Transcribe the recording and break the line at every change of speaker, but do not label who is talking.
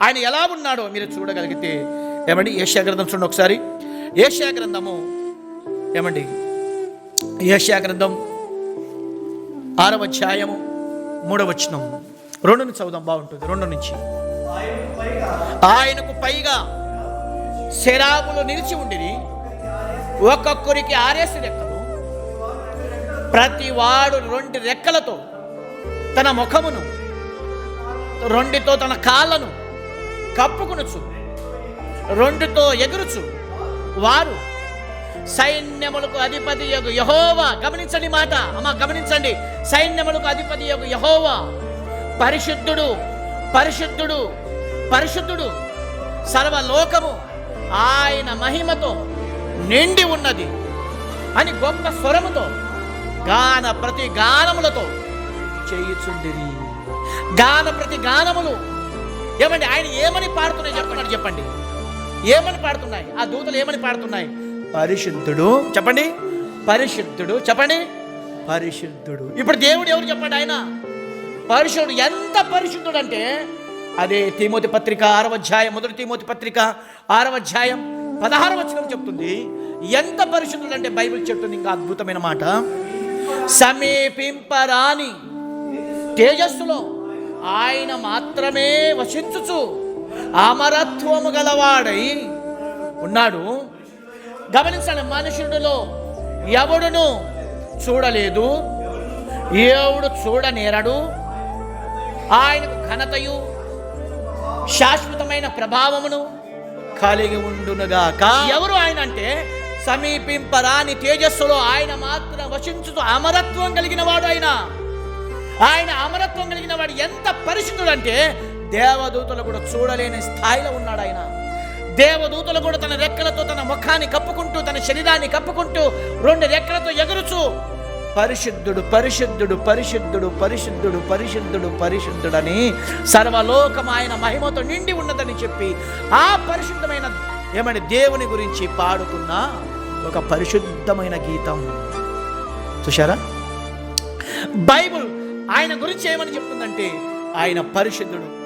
ఆయన ఎలా ఉన్నాడో మీరు చూడగలిగితే. ఏమండి? ఏషియా గ్రంథం చూడండి ఒకసారి. ఏషియా గ్రంథము. ఏమండి? ఏషియా గ్రంథం ఆరవ అధ్యాయము మూడవ వచనం. రెండు నుంచి చదువుదాం బాగుంటుంది. రెండు నుంచి. ఆయనకు పైగా శరాబులు నిలిచి ఉండి ఒక్కొక్కరికి ఆరేసి రెక్కలు. ప్రతి వాడు రెండు రెక్కలతో తన ముఖమును రెండితో తన కాళ్ళను కప్పుకునుచు రెండుతో ఎగురుచు. వారు సైన్యములకు అధిపతి యొక్క యహోవా. గమనించండి మాట. అమ్మ గమనించండి. సైన్యములకు అధిపతి యొక్క యహోవా. పరిశుద్ధుడు పరిశుద్ధుడు పరిశుద్ధుడు. సర్వలోకము ఆయన మహిమతో నిండి ఉన్నది. అని గొప్ప స్వరముతో గాన ప్రతి గానములతో చేయుచుండిరి. గాన ప్రతి గానములు ఏమండి ఆయన ఏమని పాడుతున్నాయి చెప్తున్నాడు చెప్పండి. ఏమని పాడుతున్నాయి? ఆ దూతలు ఏమని పాడుతున్నాయి? పరిశుద్ధుడు. చెప్పండి. పరిశుద్ధుడు చెప్పండి. పరిశుద్ధుడు. ఇప్పుడు దేవుడు ఎవరు చెప్పండి ఆయన? పరిశుద్ధుడు. ఎంత పరిశుద్ధుడు అంటే అదే తిమోతి పత్రిక ఆరవ అధ్యాయం మొదటి తిమోతి పత్రిక ఆరవ అధ్యాయం పదహారవ వచనం చెప్తుంది. ఎంత పరిశుద్ధుడు అంటే బైబిల్ చెప్తుంది ఇంకా అద్భుతమైన మాట. సమీపింపరాని తేజస్సులో ఆయన మాత్రమే వశించుచు అమరత్వము గలవాడై ఉన్నాడు. గమనించండి మనుషుడిలో ఎవడును చూడలేదు ఎవడు చూడనేరడు. ఆయనకు ఘనతయు శాశ్వతమైన ప్రభావమును కలిగి ఉండునుగాక. ఎవరు ఆయన అంటే? సమీపింపరాని తేజస్సులో ఆయన మాత్రం వశించుతూ అమరత్వం కలిగిన వాడు ఆయన. ఆయన అమరత్వం కలిగిన వాడు ఎంత పరిశుద్ధుడు అంటే దేవదూతలు కూడా చూడలేని స్థాయిలో ఉన్నాడు ఆయన. దేవదూతలు కూడా తన రెక్కలతో తన ముఖాన్ని కప్పుకుంటూ తన శరీరాన్ని కప్పుకుంటూ రెండు రెక్కలతో ఎగురుచు పరిశుద్ధుడు పరిశుద్ధుడు పరిశుద్ధుడు పరిశుద్ధుడు పరిశుద్ధుడు పరిశుద్ధుడని సర్వలోకం ఆయన మహిమతో నిండి ఉన్నదని చెప్పి ఆ పరిశుద్ధమైన ఏమని దేవుని గురించి పాడుతున్న ఒక పరిశుద్ధమైన గీతం. చూశారా? బైబుల్ ఆయన గురించి ఏమని చెప్తుందంటే ఆయన పరిశుద్ధుడు.